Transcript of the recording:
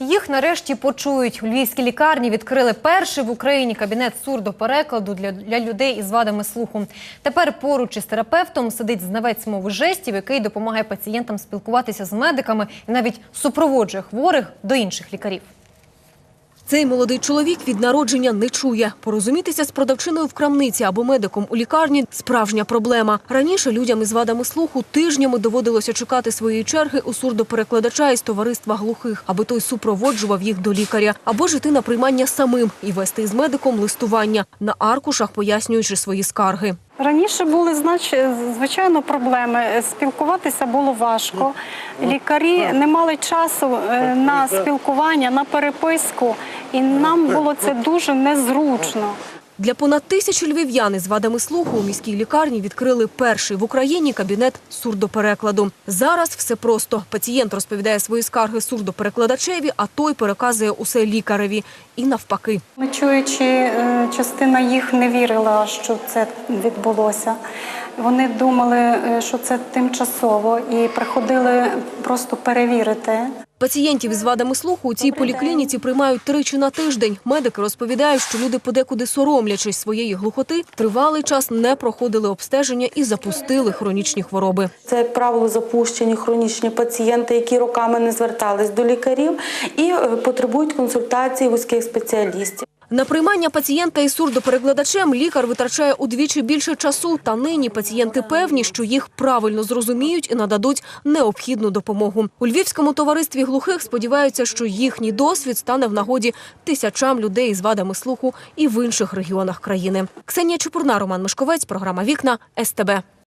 Їх нарешті почують. У львівській лікарні відкрили перший в Україні кабінет сурдоперекладу для, для людей із вадами слуху. Тепер поруч із терапевтом сидить знавець мови жестів, який допомагає пацієнтам спілкуватися з медиками і навіть супроводжує хворих до інших лікарів. Цей молодий чоловік від народження не чує. Порозумітися з продавчиною в крамниці або медиком у лікарні – справжня проблема. Раніше людям із вадами слуху тижнями доводилося чекати своєї черги у сурдоперекладача із товариства глухих, аби той супроводжував їх до лікаря. Або ж іти на приймання самим і вести із медиком листування, на аркушах пояснюючи свої скарги. Раніше були знач... звичайно проблеми. Спілкуватися було важко. Лікарі не мали часу е, на спілкування, на переписку, і нам було це дуже незручно. Для понад тисячі львів'ян із вадами слуху у міській лікарні відкрили перший в Україні кабінет сурдоперекладу. Зараз все просто. Пацієнт розповідає свої скарги сурдоперекладачеві, а той переказує усе лікареві. І навпаки. Ми чуючи, е, частина їх не вірила, що це відбулося. Вони думали, е, що це тимчасово, і приходили просто перевірити. Пацієнтів із вадами слуху у цій поліклініці приймають тричі на тиждень. Медики розповідають, що люди подекуди соромлячись своєї глухоти, тривалий час не проходили обстеження і запустили хронічні хвороби. Це, як правило, запущені хронічні пацієнти, які роками не звертались до лікарів і е, потребують консультації вузьких спеціалістів. На приймання пацієнта із сурдоперекладачем лікар витрачає удвічі більше часу. Та нині пацієнти певні, що їх правильно зрозуміють і нададуть необхідну допомогу. У Львівському товаристві глухих сподіваються, що їхній досвід стане в нагоді тисячам людей із вадами слуху і в інших регіонах країни. Ксенія Чепурна, Роман Мишковець, програма Вікна СТБ.